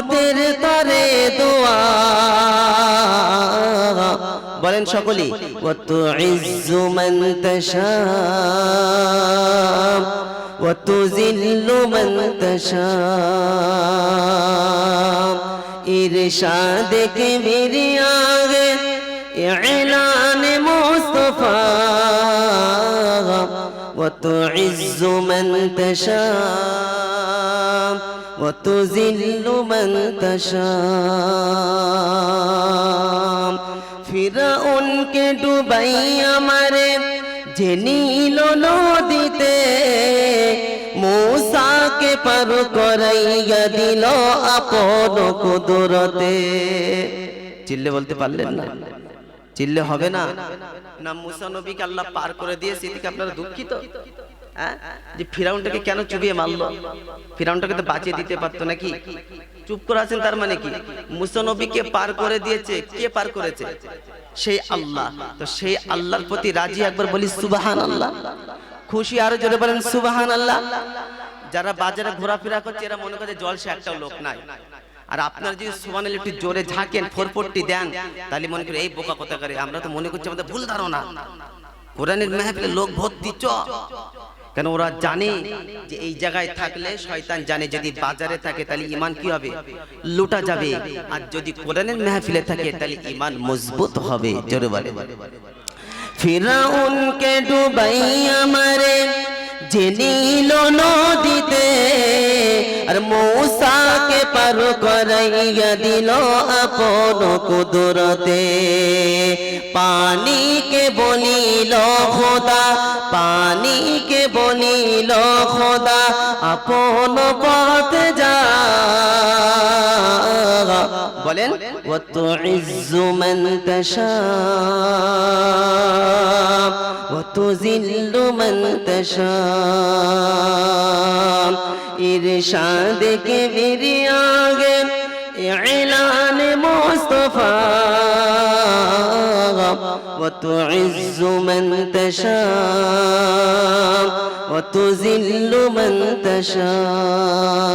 রহমতের তরে দোয়া বলেন সকলে ওয়াত ইজ্জু মান তাশা ওয়াত জিল্লু মান তাশা ইরশাদ কে মেরে আগে إعلان مصطفى وتعز من تشاء وتذل من تشاء ফিরাউনকে ডুবাই আমারে যে নীল নদীতে মূসাকে পার করাইয়া দিল আপন কুদরতে চিল্লে বলতে পারলেন না চিল্লে হবে না না মুসা নবীকে আল্লাহ পার করে দিয়েছে এদিকে আপনারা দুঃখিত হ্যাঁ? যে ফিরাউনটাকে কেন চুবিয়ে মারলো? ফিরাউনটাকে তো বাঁচিয়ে দিতে পারতো নাকি? চুপ করে আছেন তার মানে কি? মুসা নবীকে পার করে দিয়েছে। কে পার করেছে? সেই আল্লাহ। তো সেই আল্লাহর প্রতি রাজি একবার বলি সুবাহান আল্লাহ খুশি আরও জোরে বলেন সুবাহান আল্লাহ যারা বাজারে ঘোরাফেরা করছে এরা মনে করে জলসে একটা লোক নাই। আর আপনার যদি সুবানাল একটু জোরে ঝাঁকেন ফোরপট্টি দেন তাহলে মনে করি এই বোকা কথা করে আমরা তো মনে করছি আমাদের ভুল ধারণা। কোরআনের মেহফিলে লোক ভর্তি চ। কেন ওরা জানে যে এই জায়গায় থাকলে শয়তান জানে যদি বাজারে থাকে তাহলে ইমান কি হবে? লুটা যাবে। আর যদি কোরআনের মেহফিলে থাকে তাহলে ইমান মজবুত হবে। জোরে বলে ফিরাউনকে ডুবাই যে নীল নদীতে আর মৌসাকে পার করাইয়া দিল আপন কুদরতে। পানিকে বলিল খোদা, পানিকে বলিল খোদা, আপন পথ যা বলেন وتعز من تشاء وتذل من تشاء. إرشاد کے بریا اعلان مصطفى وتعز من تشاء وتذل من تشاء.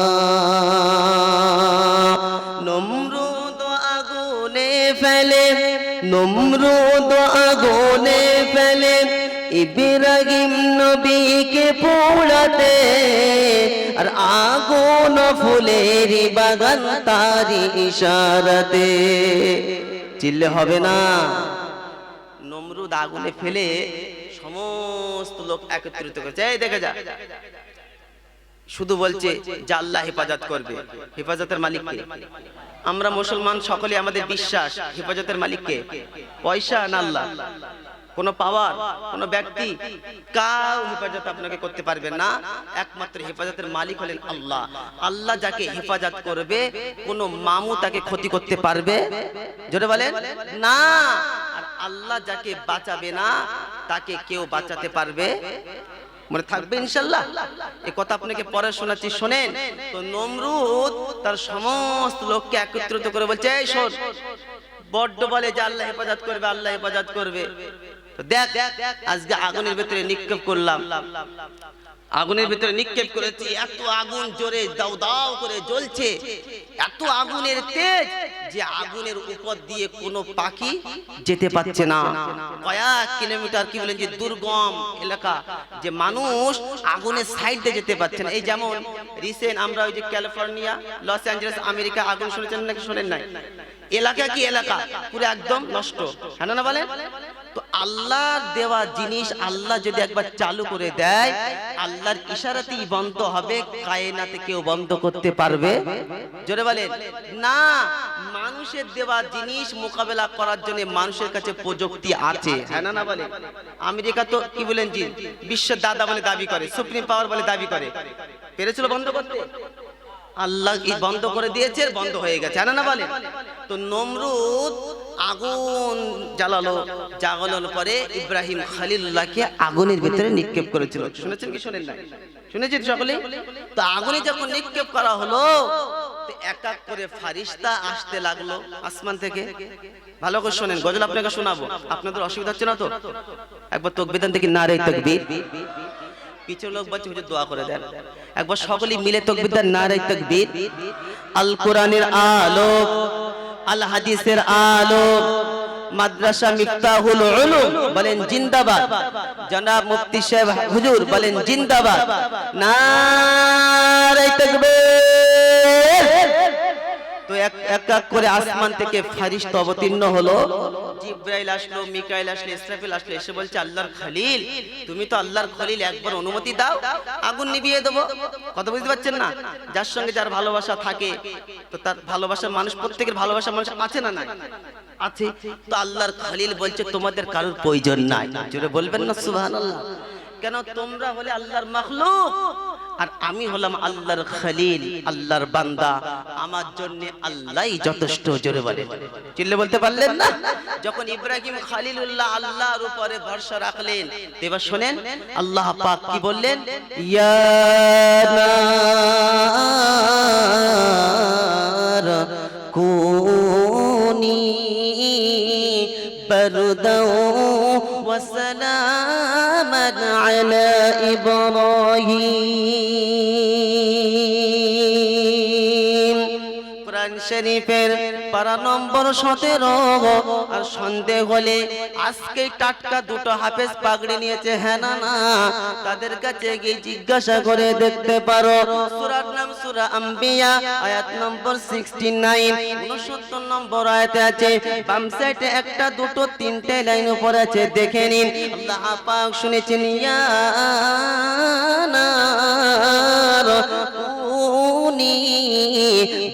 নমরুদ আগুনে ফেলে, ইব্রাহিম নবীকে পোড়াতে। আর আগুন ফুলের বাগান তারি ইশারাতে। চিল্লে হবে না। নমরুদ আগুনে ফেলে সমস্ত লোক একত্রিত করেছে। এই, দেখে যা শুধু বলছে যে আল্লাহ হেফাজত করবে। হেফাজতের মালিক মালিককে আমরা মুসলমান সকলে আমাদের বিশ্বাস হেফাজতের মালিককে পয়সা না আল্লাহ? কোন পাওয়ার কোন ব্যক্তি কাউ হেফাজত আপনাকে করতে পারবে না। একমাত্র হেফাজতের মালিক হলেন আল্লাহ। আল্লাহ যাকে হেফাজত করবে, কোন মামু তাকে ক্ষতি করতে পারবে। জোরে বলেন, না। আর আল্লাহ যাকে বাঁচাবে না, তাকে কেউ বাঁচাতে পারবে। মনে থাকবে ইনশাল্লাহ এ কথা আপনাকে পরে শোনাচ্ছি, শোনেন। তো নমরুদ তার সমস্ত লোককে একত্রিত করে বলছে, এই শোন, বড্ড বলে যে আল্লাহ হেফাজত করবে, আল্লাহ হেফাজত করবে। দেখ, আজকে আগুনের ভেতরে নিক্ষেপ করলাম। আগুনের ভিতরে নিক্ষেপ করেছি এত আগুন জোরে দাও দাও করে জ্বলছে এত আগুনের তেজ যে আগুনের উপর দিয়ে কোনো পাখি যেতে পারছে না। কয়েক কিলোমিটার কি বলেন যে দুর্গম এলাকা যে মানুষ আগুনের সাইডে যেতে পারছে না। এই যেমন রিসেন্ট আমরা ওই যে ক্যালিফোর্নিয়া লস অ্যাঞ্জেলেস আমেরিকা আগুন শুনেছেন নাকি? শোনেন নাই। এলাকা কি এলাকা? পুরো একদম নষ্ট। হ্যাঁ না বলেন? তো আল্লাহর দেওয়া জিনিস আল্লাহ যদি একবার চালু করে দেয়, আল্লাহর ইশারাতেই বন্ধ হবে, কায়নাতে কেউ বন্ধ করতে পারবে। জোরে বলেন, না, মানুষের দেওয়া জিনিস মোকাবেলা করার জন্য মানুষের কাছে প্রযুক্তি আছে। হ্যাঁ না না বলে? আমেরিকা তো কি বলেন জি? বিশ্বের দাদা বলে দাবি করে, সুপ্রিম পাওয়ার বলে দাবি করে। পেরেছিল বন্ধ করতে? আল্লাহ বন্ধ করে দিয়েছে, বন্ধ হয়ে গেছে। হ্যাঁ না বলে? তো নমরুদ আগুন জ্বালালো, জাগানোর পরে ইব্রাহিম খালিলুল্লাহকে আগুনের ভিতরে নিক্ষেপ করেছিল। শুনেছেন কি শোনেন না শুনেছেন সকলে তো আগুনে যখন নিক্ষেপ করা হলো এক এক করে ফারিস্তা আসতে লাগল আসমান থেকে। ভালো করে শোনেন, গজল আপনাকে শোনাবো। আপনাদের অসুবিধা হচ্ছে না তো? একবার তকবিদান থেকে না রে তকবির। পিছনে লোক বলছে, হুজুর দোয়া করে দেন। একবার সকলেই মিলে তকবির দেন নারাই তকবীর। আল কোরআনের আলোক আল হাদিসের আলো মাদ্রাসা মিফতাহুল উলুম, বলেন জিন্দাবাদ। জনাব মুফতি সাহেব হুজুর বলেন জিন্দাবাদ। নারে তাকবীর। এক এক করে আসমান থেকে ফারিস্তা অবতীর্ণ হলো। জিব্রাইল আসলো, মিকাইল আসলো, ইসরাফিল আসলো, এসে বলছে, আল্লাহর খলিল, তুমি তো আল্লাহর খলিল, একবার অনুমতি দাও, আগুন নিভিয়ে দেবো। কথা বুঝতে পারছেন না? যার সঙ্গে যার ভালোবাসা থাকে, তো তার ভালোবাসার মানুষ, প্রত্যেকের ভালোবাসার মানুষ আছে না নাই? আছে। তো আল্লাহর খলিল বলছে, তোমাদের কারোর প্রয়োজন নাই। জোরে বলবেন না, সুবহানাল্লাহ। কেন? তোমরা হলে আল্লাহর মাখলুক। আর আমি হলাম আল্লাহর খালিল, আল্লাহর বান্দা। আমার জন্য আল্লাহই যথেষ্ট, জোরে বলে। চিল্লে বলতে পারলেন না? যখন ইব্রাহিম খালিলুল্লাহ আল্লাহর উপরে ভরসা রাখলেন, এবার শোনেন, আল্লাহ পাক কি বললেন? কোনি বরদাও ওয়াসালামান আলা ইব্রাহিম শরীফের পারা নম্বর সতেরো আর সন্দেহ হলে আজকে টাটকা দুটো হাফেজ পাগড়ি নিয়েছে হ্যাঁ না না? তাদের কাছে গিয়ে জিজ্ঞাসা করে দেখতে পারো। সূরার নাম সুরা আম্বিয়া, আয়াত নম্বর 69 69 নম্বর আয়াতে আছে, বাম সাইডে একটা, দুটো, তিনটে লাইন উপরে আছে, দেখে নিন। আল্লাহ পাক শুনেছেন, ইয়া নার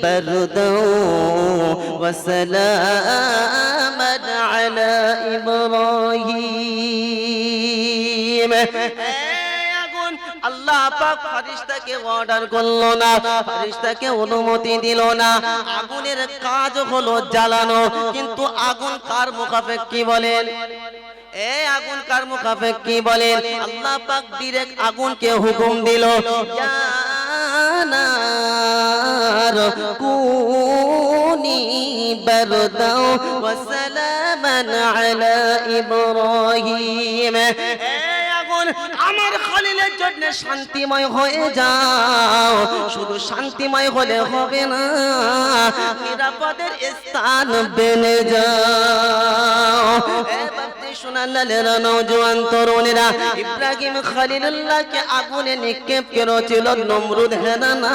بردا وسلاما على إبراهيم আগুন আল্লাহ পাক ফারিস্তাকে অর্ডার করলো না ফারিস্তাকে অনুমতি দিল না আগুনের কাজ হলো জ্বালানো কিন্তু আগুন কার মুখাফেক কি বলেন এ আগুন কার মুখাফেক কি বলেন আল্লাহ পাক ডিরেক্ট আগুনকে হুকুম দিল ইয়া নার কুনি বরদাও ওয়াসালামান আলা ইব্রাহিম। আমার খলিলের জন্য শান্তিময় হয়ে যাও। শান্তিময় হলে হবে না। নিরাপদের স্থান বেনে যাও। নিক্ষেপ করেছিল নমরুদ হেনা না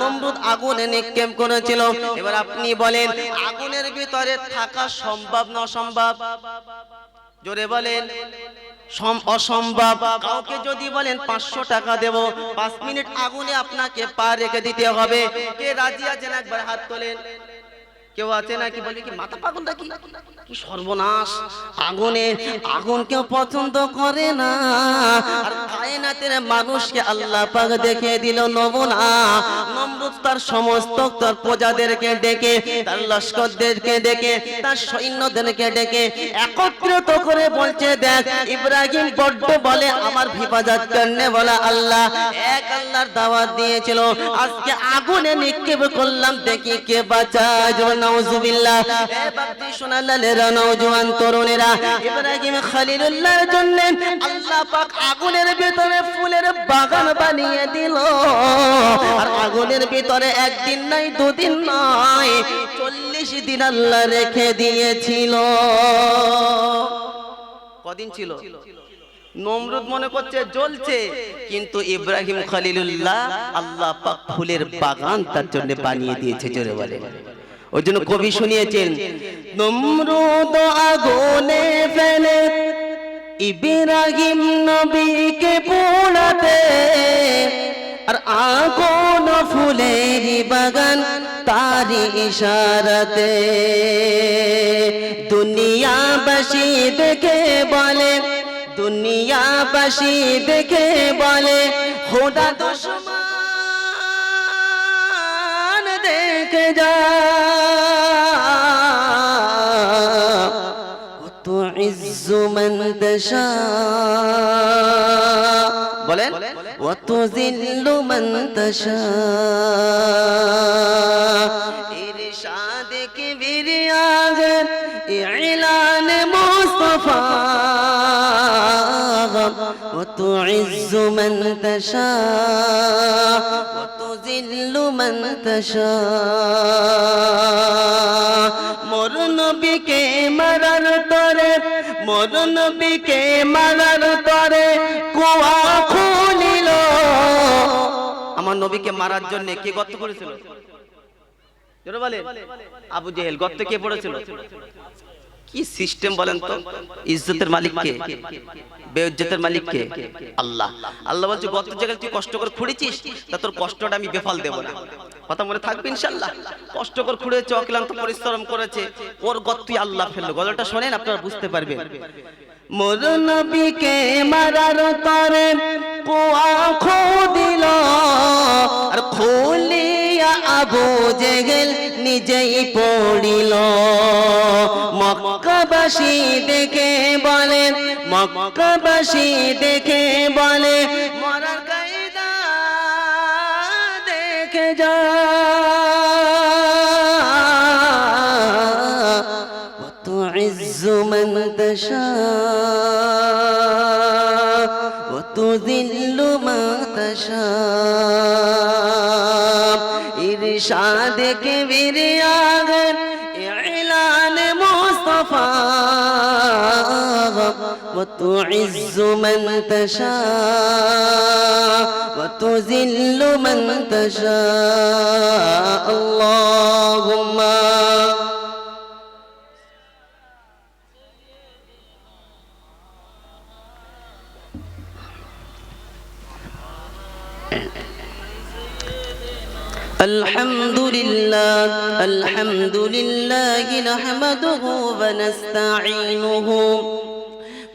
নমরুদ আগুনে নিক্ষেপ করেছিল। আপনি বলেন, আগুনের ভিতরে থাকা সম্ভব জোরে বলেন। অসম্ভব। কাউকে যদি বলেন পাঁচশো টাকা দেব, পাঁচ মিনিট আগুনে আপনাকে পা রেখে দিতে হবে। কে রাজিয়া আছেন? একবার হাত তোলেন। কেউ আছে নাকি? বলে কি মাথা পাগল নাকি? কি সর্বনাশ। আগুনে, আগুন কেউ পছন্দ করে না। আর মানুষকে আল্লাহ পাক দেখে দিল নমুনা। নমরুদ তার সমস্ত তার প্রজাদেরকে ডেকে, তার লস্করদেরকে ডেকে, তার সৈন্যদেরকে ডেকে একত্রিত করে বলছে, দেখ, ইব্রাহিম বড্ড বলে, আমার হেফাজত করনে বলা আল্লাহ। এক আল্লাহর দাওয়াত দিয়েছিল। আজকে আগুনে নিক্ষেপ করলাম, দেখি কে যেমন চল্লিশ দিন আল্লাহ রেখে দিয়েছিল। কদিন ছিল? নমরুদ মনে করছে জ্বলছে, কিন্তু ইব্রাহিম খলিলুল্লাহ আল্লাহ পাক ফুলের বাগান তার জন্য বানিয়ে দিয়েছে, জোরে বলে ওই জন্য কবি শুনিয়েছেন নমরুদ আগুনে ফেলে ইব্রাহিম নবীকে পোড়াতে আর আগুন ফুলের তারি ইশারাতে দুনিয়াবাসী দেখে বলে দুনিয়া দুনিয়াবাসী দেখে বলে খোদা দুশ্মন যা تعز من تشاء বলেন وتذل من تشاء ارشاد كبير آغر اعلان مصطفى وتعز من تشاء তুদিল্লু মন মোর নবীকে মারার তরে, মোর নবীকে মারার তরে কুয়া খুলিল। আমার নবীকে মারার জন্য কে গত করেছিল? বলে আবু জেহেল, গর্তে কে পড়েছিল? কি সিস্টেম বলেন তো? ইজ্জতের মালিক কে বেইজ্জতের মালিক কে আল্লাহ। আল্লাহ বলছে গত জায়গায় তুই কষ্ট করে খুঁড়েছিস তা তোর কষ্টটা আমি বেফাল দেব না। কথা মনে থাকবে ইনশাল্লাহ কষ্ট করে খুঁড়েছে অক্লান্ত পরিশ্রম করেছে ওর গত তুই আল্লাহ ফেলল। গজলটা শোনেন আপনারা বুঝতে পারবেন। মোর নবীকে মারার তরে কুয়া খুদিল আর খুলিয়া আবু জেগেল নিজেই পড়িল। মক্কাবাসী দেখে বলে মক্কাবাসী দেখে বলে মরার কায়দা দেখে যা وتعز من تشاء وتذل من تشاء إرشاد كبير وتعز من تشاء وتذل من تشاء. اللهم الحمد لله الحمد لله نحمده ونستعينه.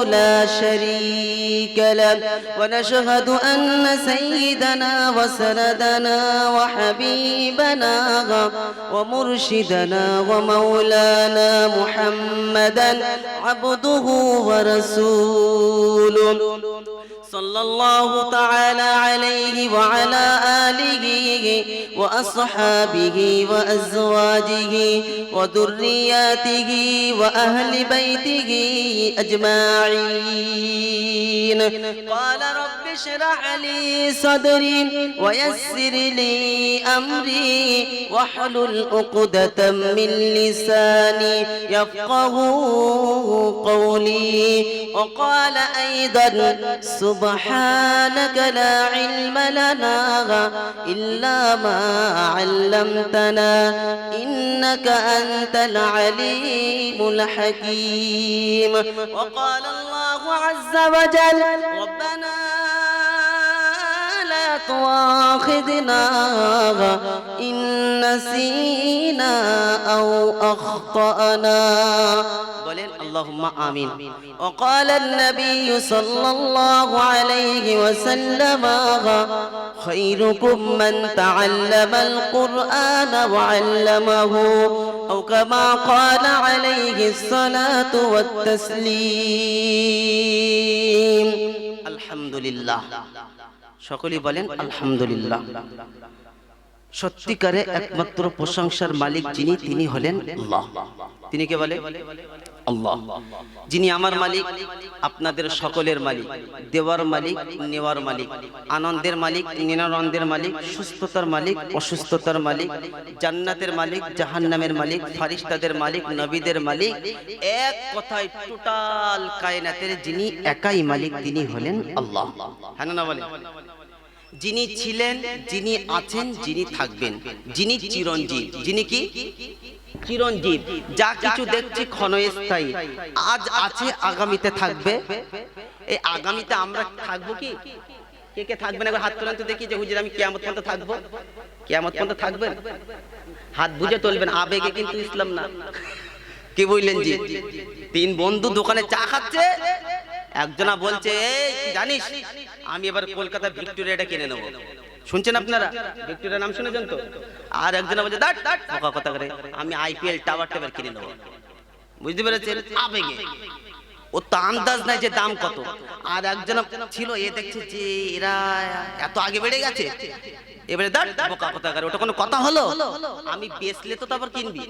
لا شريك له. ونشهد أن سيدنا وسندنا وحبيبنا ومرشدنا ومولانا محمدا عبده ورسوله. صلى الله تعالى عليه وعلى آله وأصحابه وأزواجه وذرياته وأهل بيته أجمعين. قال رب اشرح لي صدري ويسر لي أمري واحلل عقدة من لساني يفقه قولي. وقال أيضا سبحانك لا علم لنا إلا ما علمتنا إنك أنت العليم الحكيم. وقال الله عز وجل ربنا لا تؤاخذنا إن نسينا أو أخطأنا বলেন اللهم آمين وقال النبي صلى الله عليه وسلم خيركم من تعلم القرآن وعلمه أو كما قال عليه الصلاة والتسليم الحمد لله সকলেই বলেন, আলহামদুলিল্লাহ। সত্যিকারে একমাত্র প্রশংসার মালিক যিনি, তিনি হলেন আল্লাহ। তিনি কে বলে? আল্লাহ। যিনি আমার মালিক, আপনাদের সকলের মালিক, দেওয়ার মালিক, নেওয়ার মালিক, আনন্দের মালিক, নিরানন্দের মালিক, সুস্থতার মালিক, অসুস্থতার মালিক, জান্নাতের মালিক, জাহান্নামের মালিক, ফারিস্তাদের মালিক, নবীদের মালিক, এক কথায় টোটাল কায়নাতের যিনি একাই মালিক, তিনি হলেন আল্লাহ। হ্যাঁ না বলে? যিনি ছিলেন, যিনি আছেন, যিনি থাকবেন। যিনি চিরঞ্জীব। যিনি কি? চিরঞ্জীব। যা কিছু দেখছি ক্ষণস্থায়ী। আজ আছে, আগামীতে থাকবে। এই আগামীতে আমরা থাকব কি? কে কে থাকবেন? একবার হাত তোলেন দেখি যে হুজুর, আমি কিয়ামত পর্যন্ত থাকব। কিয়ামত পর্যন্ত থাকবেন? হাত বুঝে তুলবেন, আবেগে কিন্তু ইসলাম না। কি বললেন জি? তিন বন্ধু দোকানে চা খাচ্ছে। একজনা বলছে, এই জানিস? আমি এবার কলকাতা ভিক্টোরিয়াটা কিনে নেব। শুনছেন আপনারা? ভিক্টোরিয়ার নাম শুনেছেন তো? আর একজন বলছে কথা করে। আমি আইপিএল টাওয়ার টাওয়ার কিনে নেব। বুঝতে পেরেছেন? আবেগে। ও তো আন্দাজ নাই যে দাম কত। আর একজন ছিল, এ দেখছে যে এরা এত আগে বেড়ে গেছে। এবারে দাঁড় বোকা কথা করে। ওটা কোনো কথা হলো? আমি বেচলে তো তারপর কিনবি।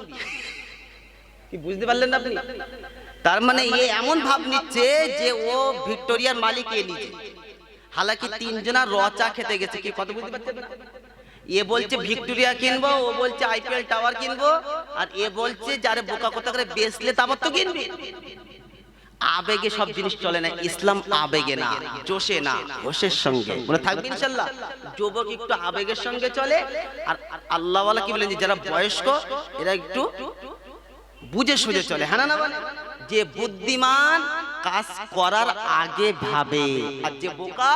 কি বুঝতে পারলেন না আপনি? তার মানে এ এমন ভাব নিচ্ছে যে ও ভিক্টোরিয়ার মালিক এ নিজে। হালাকি তিনজনা র চা খেতে গেছে কি? কত বুঝতে পারছেন না? এ বলছে ভিক্টোরিয়া কিনবো ও বলছে আইপিএল টাওয়ার কিনবো আর এ বলছে যারে বোকা কথা করে বেচলে তারপর তো কিনবি। আবেগে সব জিনিস চলে না ইসলাম আবেগে না জোশে না। হোশের সঙ্গে। মনে থাকবে ইনশাল্লাহ যুবক একটু আবেগের সঙ্গে চলে আর আল্লাহওয়ালা কি বলেন যে যারা বয়স্ক এরা একটু বুঝে সুঝে চলে হ্যাঁ না না? যে বুদ্ধিমান কাজ করার আগে ভাবে আর যে বোকা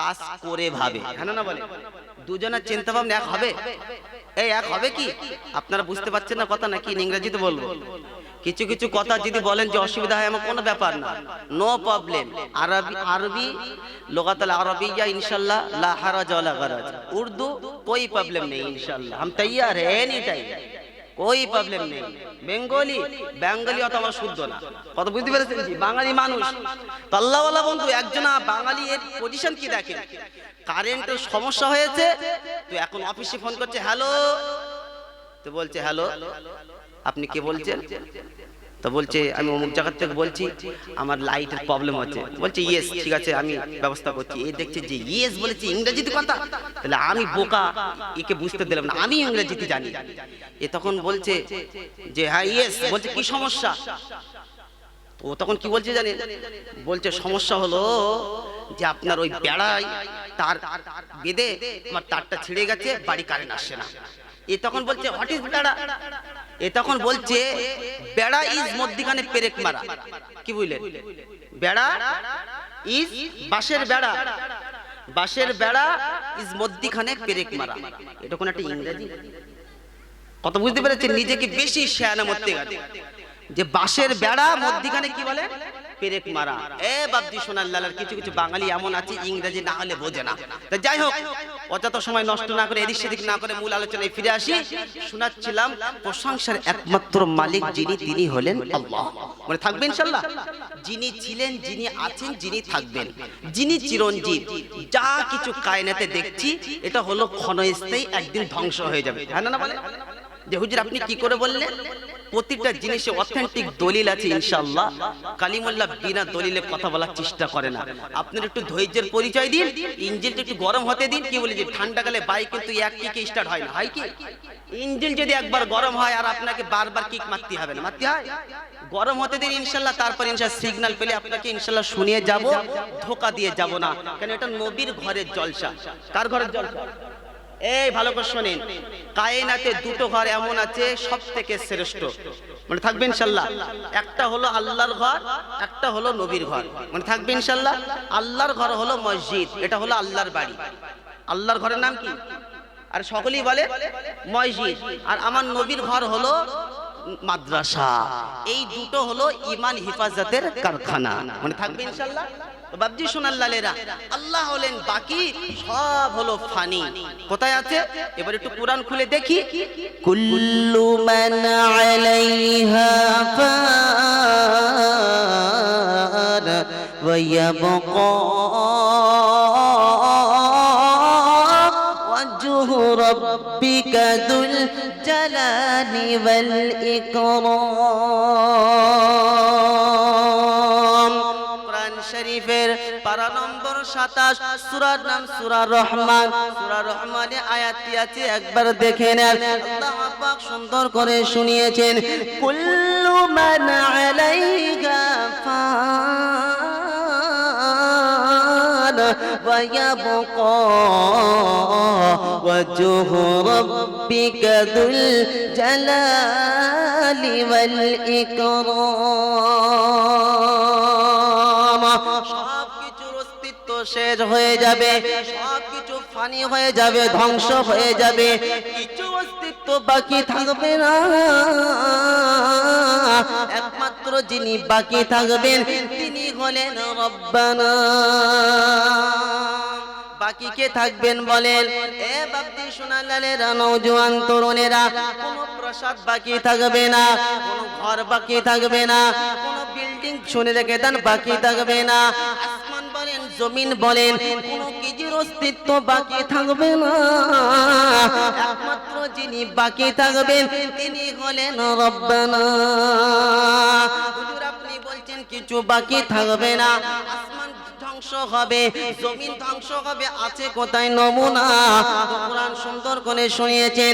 কাজ করে ভাবে। না বলে? দুজনের চিন্তা ভাবনা এক হবে? এই এক হবে কি? আপনারা বুঝতে পারছেন না কথা নাকি? ইংরেজিতে বলব। কিছু কিছু কথা যদি বলেন যে অসুবিধা হয় আমার কোনো ব্যাপার না। নো প্রবলেম আরবি আরবি, লোকাতাল আরবিয়া, ইনশাল্লাহ, লা হারাজ ওয়ালা গারাজ। উর্দু কোই প্রবলেম নেই, ইনশাল্লাহ। হাম তৈয়ার এনি টাইম कोई প্রবলেম নেই বেঙ্গলি বেঙ্গলি অত আমার শুদ্ধ না কত বুঝতে পেরেছেন জি বাঙালি মানুষ তো আল্লাহওয়ালা বন্ধু একজন বাঙালি এর পজিশন কি দেখেন? কারেন্টের সমস্যা হয়েছে তো এখন অফিসে ফোন করছে হ্যালো তো বলছে হ্যালো আপনি কে বলছেন? তো বলছে আমি অমুক জায়গার থেকে বলছি আমার লাইটের প্রবলেম হচ্ছে বলছে ইয়েস ঠিক আছে আমি ব্যবস্থা করছি। এ দেখছে যে ইয়েস বলেছে ইংরেজিতে কথা। তাহলে আমি বোকা একে বুঝতে দিলাম না। আমি ইংরেজিতে জানি। এ তখন বলছে যে হ্যাঁ ইয়েস বলছে কি সমস্যা? ও তখন কি বলছে জানেন বলছে সমস্যা হলো যে আপনার ওই বেড়ায় তার বেঁধে আমার তারটা ছিঁড়ে গেছে বাড়ি কারেন্ট আসছে না। এ তখন বলছে হোয়াট ইজ বেড়া? এ তখন বলছে, বেড়া ইজ মধ্যিখানে পেরেক মারা। কি বুঝলেন? বেড়া ইজ বাঁশের বেড়া। বাঁশের বেড়া ইজ মধ্যিখানে পেরেক মারা। এটা কোন একটা ইংরেজি? কত বুঝতে পেরেছেন? নিজেকে বেশি শেয়ানা মরতে গেছে যে বাঁশের বেড়া মধ্যিখানে কি বলে? পেরেক মারা। এ বাবজি সোনার লালার কিছু কিছু বাঙালি এমন আছে, ইংরেজি না হলে বোঝে না। তা যাই হোক অযথা সময় নষ্ট না করে এদিক সেদিক না করে মূল আলোচনায় ফিরে আসি। শোনাচ্ছিলাম প্রশংসার একমাত্র মালিক যিনি, তিনি হলেন আল্লাহ। মানে থাকবেন ইনশাল্লাহ? যিনি ছিলেন, যিনি আছেন, যিনি থাকবেন। যিনি চিরঞ্জীব। যা কিছু কায়নাতে দেখছি, এটা হলো ক্ষণস্থায়ী একদিন ধ্বংস হয়ে যাবে। হ্যাঁ না বলে? যে হুজুর আপনি কি করে বললেন? প্রতিটা জিনিসে অথেন্টিক দলিল আছে ইনশাআল্লাহ। কালিমুল্লাহ বিনা দলিলে কথা বলার চেষ্টা করে না। আপনার একটু ধৈর্যের পরিচয় দিন ইঞ্জিনটা একটু গরম হতে দিন কি বলি যে ঠান্ডাকালে বাইক কিন্তু এক কিকে স্টার্ট হয় না। হয় কি? ইঞ্জিন যদি একবার গরম হয় আর আপনাকে বারবার কিক মারতে হবে না। মারতে হয়? গরম হতে দিন ইনশাল্লাহ তারপর ইনশাল্লাহ সিগন্যাল পেলে আপনাকে ইনশাল্লাহ শুনিয়ে যাব ধোকা দিয়ে যাব না। কেন এটা নবীর ঘরের জলসা। কার ঘরের জলসা? এই ভালো করে শোনেন। কায়নাতে দুটো ঘর এমন আছে সব থেকে শ্রেষ্ঠ। মানে থাকবে ইনশাল্লাহ? একটা হলো আল্লাহর ঘর, একটা হলো নবীর ঘর। মানে থাকবে ইনশাল্লাহ? আল্লাহর ঘর হলো মসজিদ, এটা হলো আল্লাহর বাড়ি। আল্লাহর ঘরের নাম কি? আর সকলেই বলে মসজিদ। আর আমার নবীর ঘর হলো মাদ্রাসা। এই দুটো হলো ইমান হিফাজতের কারখানা। মানে থাকবে ইনশাল্লাহ? বাবজি সোনার লালেরা আল্লাহ হলেন বাকি সব হলো ফানি কোথায় আছে এবার একটু কোরআন খুলে দেখি কুল্লু মান আলাইহা ফান ওয়া ইয়াবকা وجه ربك ذو الجلال والإكرام কোরআন শরীফের পারা নম্বর সাতাশ সুরার নাম সুরা রহমান সুরা রহমানে আয়াতটি আছে একবার দেখে নেন আল্লাহ পাক সুন্দর করে শুনিয়েছেন কুল্লু মান আলাইহা ফান ويبقى وجه ربك ذو الجلال والإكرام সব কিছুর অস্তিত্ব শেষ হয়ে যাবে সব কিছু ফানি হয়ে যাবে, ধ্বংস হয়ে যাবে, কিছু অস্তিত্ব বাকি থাকবে না। একমাত্র যিনি বাকি থাকবেন, তিনি হলেন রব্বানা। বাকি কে থাকবেন বলেন? এ বাপটি সোনালালেরা নৌজওয়ান তরুণেরা, কোনো প্রসাদ বাকি থাকবে না, কোনো ঘর বাকি থাকবে না, কোনো বিল্ডিং শুনে রেখে দেন বাকি থাকবে না। জমিন বলেন অস্তিত্ব বাকি থাকবে না। একমাত্র যিনি বাকি থাকবেন, তিনি হলেন রব্বানা। আপনি বলছেন কিছু বাকি থাকবে না। ধ্বংস হবে, জমিন ধ্বংস হবে, আছে কোথায় নমুনা? সুন্দর করে শুনিয়েছেন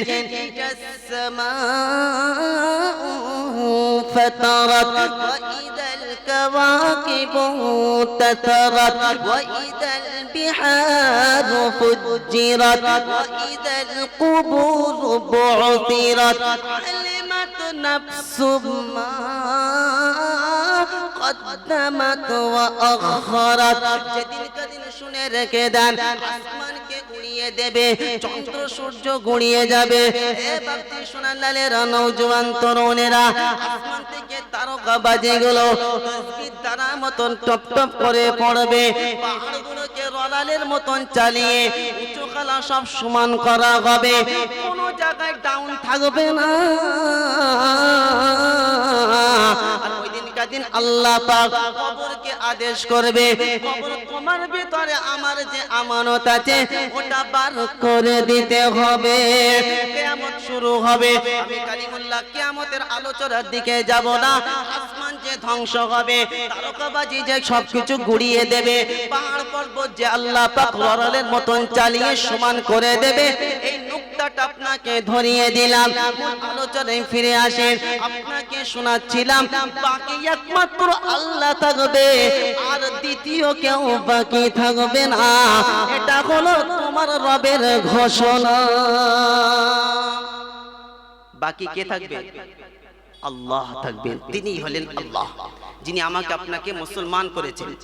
الكواكب انتثرت وإذا البحار فجرت وإذا القبور بعثرت. علمت نفس ما قدمت وأخرت. جديد قدر شنر كدان দেবে, চন্দ্র সূর্য গুড়িয়ে যাবে। তরুণেরা করে পড়বে। পাহাড়গুলোকে মতন চালিয়ে সব সমান করা হবে। কোনো ডাউন থাকবে না। দিন আল্লাহ পাক কবরকে আদেশ করবে। কবর তোমার ভিতরে আমার যে আমানত আছে, ওটা বার করে দিতে হবে। কিয়ামত শুরু হবে। আমি কালিমুল্লাহ কিয়ামতের আলোচনার দিকে যাব না। যে ধ্বংস হবে, তারকাবাজি যে সবকিছু গুড়িয়ে দেবে, পাহাড় পর্বত যে আল্লাহ পাক লড়ালের মতন চালিয়ে সমান করে দেবে, এই আপনাকে ধরিয়ে দিলাম। আলোচনায় ফিরে আসেন। আপনাকে শোনাচ্ছিলাম, বাকি একমাত্র আল্লাহ থাকবে। আর দ্বিতীয় কেউ বাকি থাকবে না। এটা হলো তোমার রবের ঘোষণা। বাকি কে থাকবে? আল্লাহ থাকবেন। তিনি হলেন আল্লাহ। যিনি আমাকে আপনাকে মুসলমান করেছেন।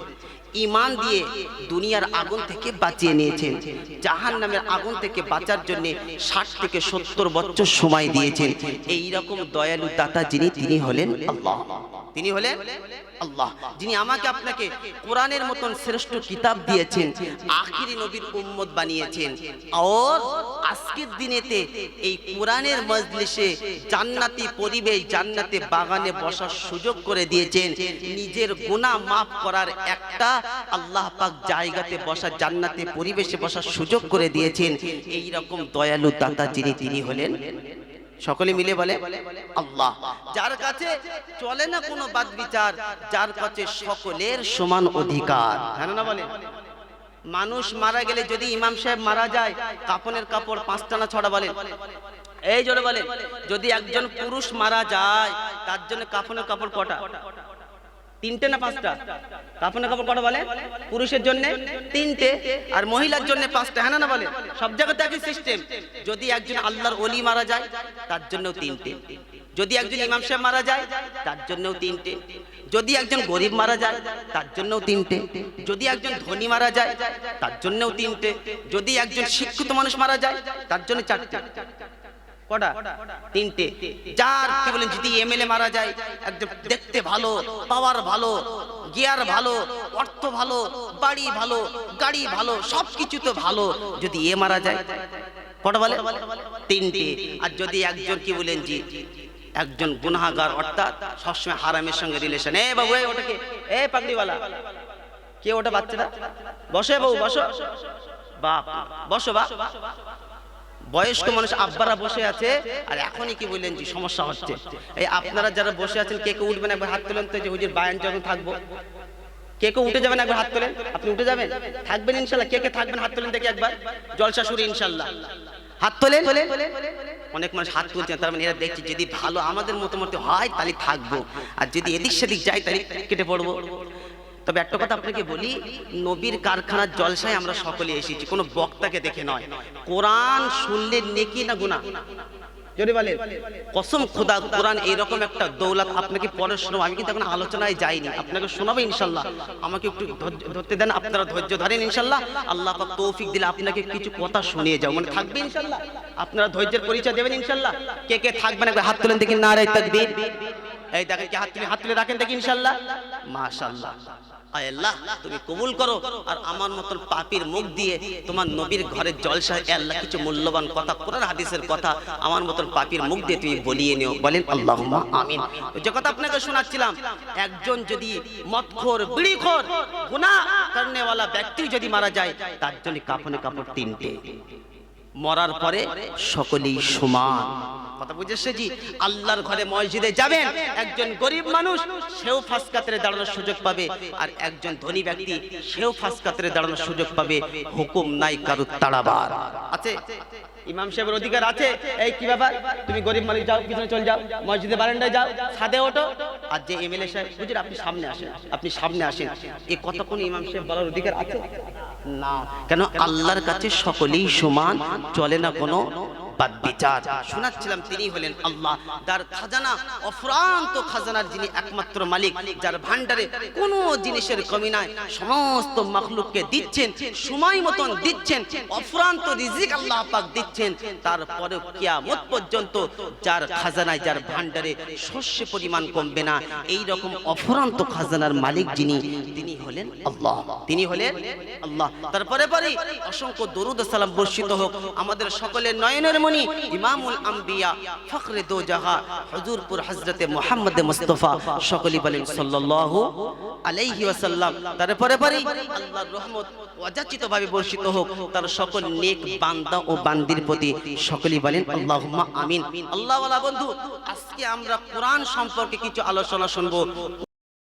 ইমান দিয়ে দুনিয়ার আগুন থেকে বাঁচিয়ে নিয়েছেন। জাহান নামের আগুন থেকে বাঁচার জন্য ষাট থেকে সত্তর বছর সময় দিয়েছেন। এই রকম দয়ালু দাতা যিনি, তিনি হলেন আল্লাহ। তিনি হলেন আল্লাহ, যিনি আমাকে আপনাকে কোরআনের মতন শ্রেষ্ঠ কিতাব দিয়েছেন, আখিরি নবীর উম্মত বানিয়েছেন। আর আজকের দিনেতে এই কোরআনের মজলিসে জান্নাতি পরিবেশ, জান্নাতে বাগানে বসার সুযোগ করে দিয়েছেন। নিজের গুনাহ মাফ করার একটা আল্লাহ পাক জায়গাতে বসা জান্নাতে পরিবেশে বসার সুযোগ করে দিয়েছেন। এই রকম দয়ালু দাতা যিনি, তিনি হলেন সকলে মিলে বলে, আল্লাহ, যার কাছে চলে না কোনো বাদ বিচার যার কাছে সকলের সমান অধিকার। হ্যাঁ না বলে? মানুষ মারা গেলে যদি ইমাম সাহেব মারা যায়, কাপনের কাপড় পাঁচটা না ছড়া বলেন এই জন্য বলে, যদি একজন পুরুষ মারা যায়, তার জন্য কাপনের কাপড় কটা? তিনটে না পাঁচটা? কাপনের কাপড় কটা বলে? পুরুষের জন্য তিনটে আর মহিলার জন্য পাঁচটা হ্যাঁ না বলে? সব জায়গাতে একই সিস্টেম যদি একজন আল্লাহর অলি মারা যায়, তার জন্যও তিনটে। যদি একজন ইমাম সাহেব মারা যায়, তার জন্যও তিনটে। যদি একজন গরিব মারা যায়, তার জন্যও তিনটে। যদি একজন ধনী মারা যায়, তার জন্যও তিনটে। যদি একজন শিক্ষিত মানুষ মারা যায়, তার জন্য চারটে। কটা? তিনটে। যার কি বলেন যদি এমএলএ মারা যায় দেখতে ভালো, পাওয়ার ভালো, গিয়ার ভালো, অর্থ ভালো, বাড়ি ভালো, গাড়ি ভালো ভালো। যদি এ মারা যায় তিনটে। আর যদি একজন কি বলেন জি, একজন গুনাহগার, অর্থাৎ সবসময় হারামের সঙ্গে রিলেশন এ বাবু ওটাকে এ কে ওটা বাচ্চাটা? বসে বাবু, বসো। বাপ, বসো বা বয়স্ক মানুষ আব্বারা বসে আছে, আর এখনই কি বললেন যে সমস্যা হচ্ছে? এই আপনারা যারা বসে আছেন, কে কে উঠবেন একবার হাত তোলেন তো যে হুজুর বায়ান যখন থাকব? কে কে উঠে যাবেন একবার হাত তোলেন? আপনি উঠে যাবেন? থাকবেন ইনশাল্লাহ। কে কে থাকবেন হাত তোলেন দেখি একবার। জলসা শুরু ইনশাল্লাহ। হাত তোলেন? অনেক মানুষ হাত তুলছেন তার মানে এরা দেখছি যদি ভালো আমাদের মতো মতো হয়, তাহলে থাকব। আর যদি এদিক সেদিক যাই, তাহলে কেটে পড়ব। তবে একটা কথা আপনাকে বলি, নবীর কারখানার জলসায় আমরা সকলে এসেছি, কোনো বক্তাকে দেখে নয়। কোরআন শুনলে নেকি না গুনাহ? যদি বলে কসম খোদা, কোরআন এরকম একটা দৌলত আপনাকে পরে শোনাবো। আমি কিন্তু এখন আলোচনায় যাইনি। আপনাকে শোনাবো ইনশাল্লাহ। আমাকে একটু ধরতে দেন, আপনারা ধৈর্য ধরেন ইনশাল্লাহ। আল্লাহ তৌফিক দিলে আপনাকে কিছু কথা শুনিয়ে যাও মানে থাকবে ইনশাল্লাহ? আপনারা ধৈর্যের পরিচয় দেবেন ইনশাল্লাহ? কে কে থাকবেন? একবার হাত তুলেন দেখি না রে এই দেখেন, কি হাত তুলে হাত তুলে রাখেন দেখি ইনশাল্লাহ? মাশাল্লাহ। আয় আল্লাহ, তুমি কবুল করো। আর আমার মতন পাপির মুখ দিয়ে তোমার নবীর ঘরের জলসা আল্লাহ, কিছু মূল্যবান কথা, কোরআন, হাদিসের কথা আমার মতন পাপির মুখ দিয়ে তুমি বলিয়ে নিও। বলেন আল্লাহ আমিন। যে কথা আপনাকে শোনাচ্ছিলাম, একজন যদি মদখোর, বিড়িখোর, গুনাহ করনেওয়ালা ব্যক্তি যদি মারা যায়, তার জন্য কাফনে কাপড় তিনটে। মরার পরে সকলেই সমান। কথা বুঝেছে জি আল্লাহর ঘরে মসজিদে যাবেন, একজন গরিব মানুষ, সেও কাতরে দাঁড়ানোর সুযোগ পাবে। আর একজন ধনী ব্যক্তি, সেও কাতরে দাঁড়ানোর সুযোগ পাবে। হুকুম নাই কারু তাড়াবার। আছে? ইমাম সাহেবের অধিকার আছে। এই কি ব্যাপার? তুমি গরিব মালিক যাও, পিছনে চলে যাও। মসজিদে বারান্দায় যাও, ছাদে ওঠো। আর যে এমএলএ সাহেব, বুঝলেন, আপনি সামনে আসেন, আপনি সামনে আসেন। এই কথা কোন ইমাম সাহেব বলার অধিকার আছে? না। কেন? আল্লাহর কাছে সকলেই সমান, চলে না কোনো বাদ বিচার। শোনাচ্ছিলাম তিনি হলেন আল্লাহ, যার খাজানা খাজানার যিনি একমাত্র মালিক, যার ভান্ডারে জিনিসের কমি নাই। সমস্ত মখলুককে দিচ্ছেন, সময় মতন দিচ্ছেন রিজিক আল্লাহ পাক দিচ্ছেন। তারপরে কিয়ামত পর্যন্ত যার খাজানায়, যার ভান্ডারে শস্য পরিমাণ কমবে না। এই রকম অফুরান্ত খাজানার মালিক যিনি, তিনি হলেন আল্লাহ। তিনি হলেন আল্লাহ। তারপরে পরে অসংখ্য দরুদ সালাম বর্ষিত হোক। আমাদের সকলের নয়নের মণি ইমামুল আম্বিয়া ফখরে দো জাহা হুজুরপুর হযরতে মুহাম্মদ মুস্তাফা, সকলেই বলেন সাল্লাল্লাহু আলাইহি ওয়াসাল্লাম। তারপরে পরে আল্লাহর রহমত অযাচিতভাবে বর্ষিত হোক, তার সকল নেক বান্দা ও বান্দির প্রতি সকলেই বলেন আল্লাহুম্মা আমিন। আল্লাহওয়ালা বন্ধু, আজকে আমরা কোরআন সম্পর্কে কিছু আলোচনা শুনব।